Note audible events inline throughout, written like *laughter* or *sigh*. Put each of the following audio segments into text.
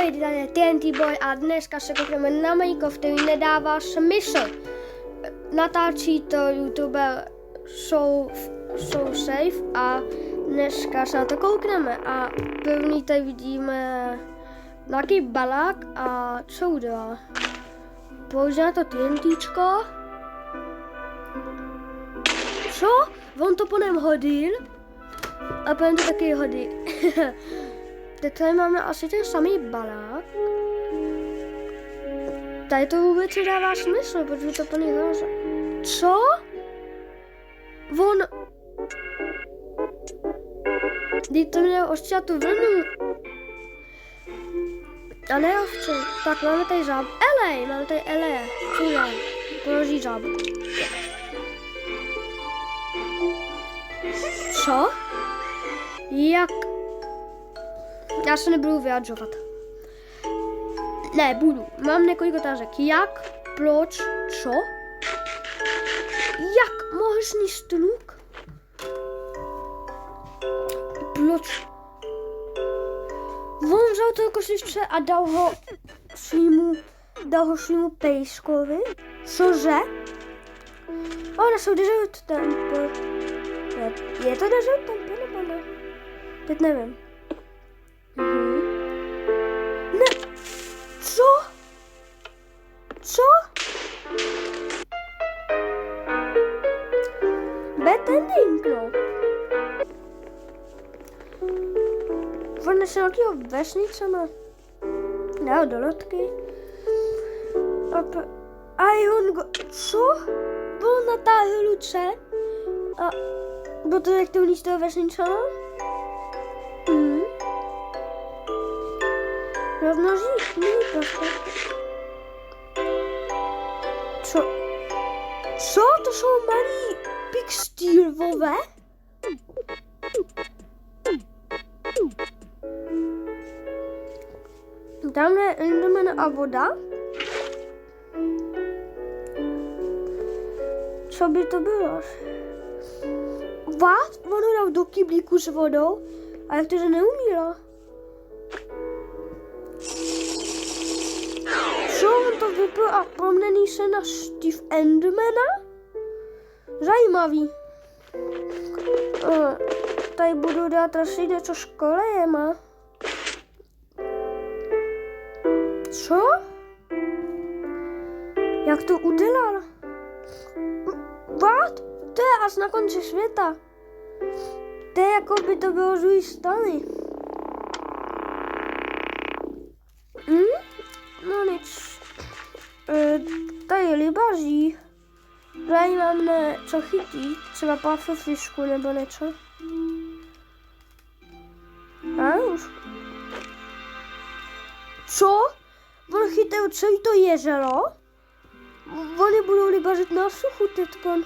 Tady je TNT Boy a dneska se koukneme na Minecraft, který nedává smysl. Natáčí to youtuber Show, show Safe a dneska se na to koukneme a první tady vidíme nějaký balák a co udělá? Použije na to TNTčko. Co? On to po něm hodil a potom to taky hodí. *laughs* Teď tady máme asi ten samý balák. Tady to vůbec nedává smysl, protože to plný háže. Co? On... Teď to měl ostřihat tu vlnu. A ne ovce. Tak máme tady žáb. Elej, máme tady. Co je? Položí žábu. Co? Jak? Já se nebudu vyjadřovat. Ne, budu. Mám několik otázek. Jak? Proč? Co? Jak mohl sníst luk? Proč? On vzal to košičce a dal ho svýmu, dal ho svýmu pejskovi. Cože? Ona jsou desert temple. Je to desert temple nebo ne? Teď nevím. Mhm. Ne. Co? Co? Bad ending, no. On se nějakého vesnicema. Dal do lodky. A, p- a on go... Co? On natáhl luče. A bylo to jak to uníst toho vesnicema? Rozmnoží mini prostě. Co? Co? To jsou malí pixtilvové? Tam je Enderman a voda. Co by to bylo? Vás? Ono dal do kyblíku s vodou a jak to, že neumírá? Promění se na Steve Endermana? Zajímavý. Uh, tady budu dát asi něco s kolejema. Co? Jak to udělal? What? To je až na konci světa. To je jako by to bylo z strany. Hm? No nic. Y, daje libazi. Rani co cochiti, trzeba pafów i szkóle bolecze. A już. Co? Wolchitę co i to jeżelo? Wolę będą rybarzyć na suchu tytkon.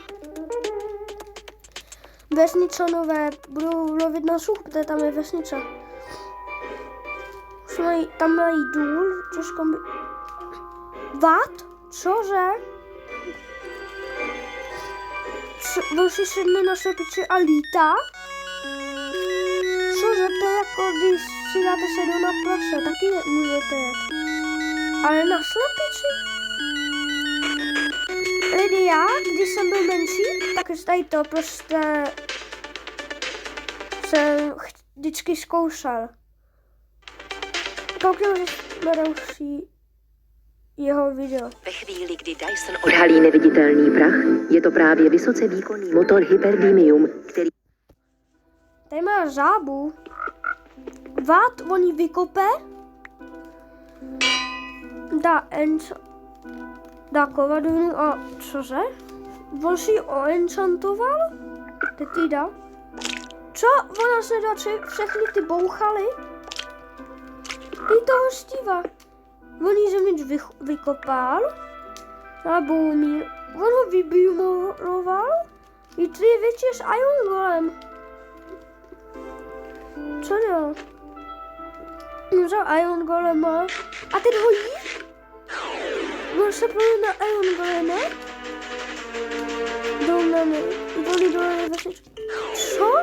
Wesnicza nowe, było łowić na suchu, bo tam jest wesnicza. Tam i dół, troszkę... kombi... Vat? Cože? Co, on si sedne na slepici a lítá? Cože, to jako když si dáte sednout na prase, taky můžete jet. Ale na slepici? Lidi, já, když jsem byl menší, tak tady to prostě jsem vždycky zkoušel. Koukněme na další jeho video. Ve chvíli, kdy Dyson odhalí neviditelný prach, je to právě vysoce výkonný motor Hyperdymium, který Tady má žábu. Vát on ji vykope. Dá enč... Dá a cože? On si ji oenchantoval? Teď jí dá. Co? Ona se dá vše, všechny ty bouchaly? Ty toho štíva. On ji zemič vy, vykopal. A boumír. On ho vybimoroval. I je větší s Iron Golem. Co dělal? Vzal Iron Golema a teď ho jí? On se pojde na Iron Golema? Jdou na mě. Volí dole. Co?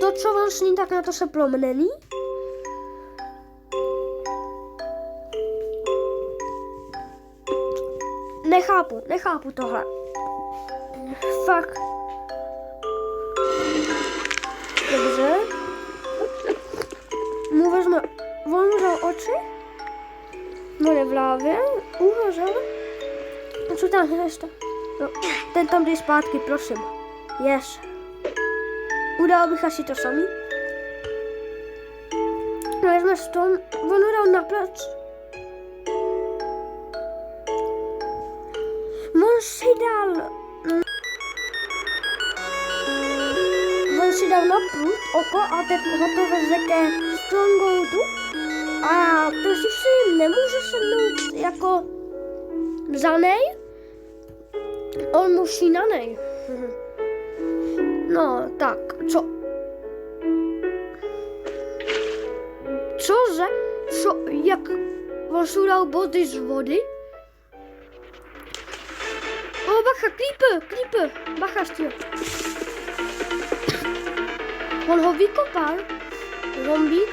To, co on sní, tak na to se plomnený? Nechápu, nechápu tohle. Fakt. Dobře. Mu vezme, dal oči. Ne v hlavě, uhořel. A co tam ještě? No, ten tam jde zpátky, prosím. Yes. Udal bych asi to samý. No vezme s tom, on ho dal na plac. On si dal... mm, On si dal na prut oko a teď ho to veze ke Strongholdu. A to si nemůže sednout jako za nej. On musí na nej. No, tak, co? Cože? Co, jak on si dal body z vody? O, bacha, klípe, klípe, bacha s tím. On ho vykopal, zombík,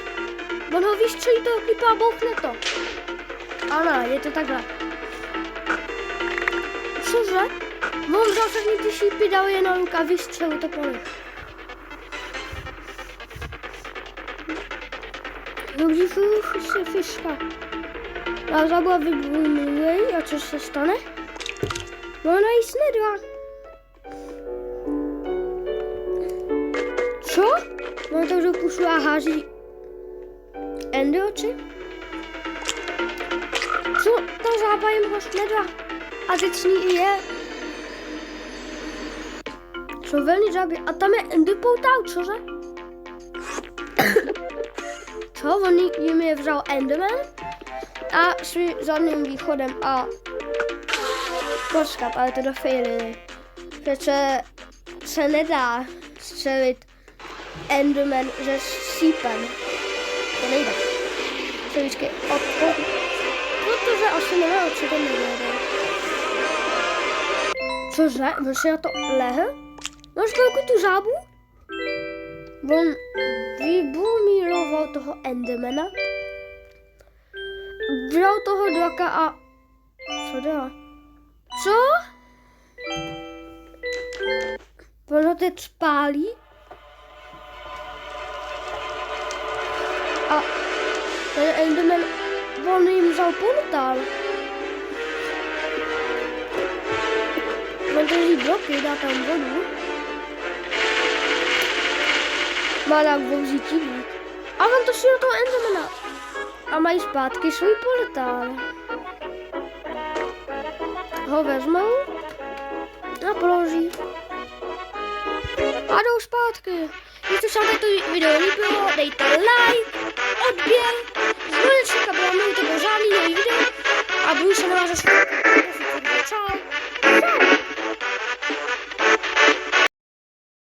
on ho vystřelí toho klípa a bouchne to. Ano, je to takhle. Cože? On vzal všechny ty šípy, dal je na luk a vystřelil to pole. Dobrý fuch, se fiška. Já zabula vybujnej a co se stane? No ona jíst nedá. Co? No to do pušu a háží Endy oči? Co? Ta zába jim host nedá. A teď s ní i je. Jsou velmi žáby. A tam je Endy poutal, cože? Co? On jim je vzal Enderman a šli zadním východem a Počkat, ale to dofailili. Přece se nedá střelit Enderman ze sípem. To nejde. Co vždycky odpo... Protože asi nemá určitě nejde. Cože? On si na to lehl? Máš velkou tu žábu? On vybumíroval toho Endermana. Bral toho draka a... Co dělá? Co? On ho teď spálí? A ten Enderman, on jim vzal portál. On drží bloky, dá tam vodu. Má nám obří tímník. A on to šel toho Endermana. A mají zpátky svůj portál ho vezmou a položí. A jdou zpátky. Jestli se vám to video líbilo, dejte like, odběr, zvoneček, aby vám bylo žádný nový video a budu se na vás zase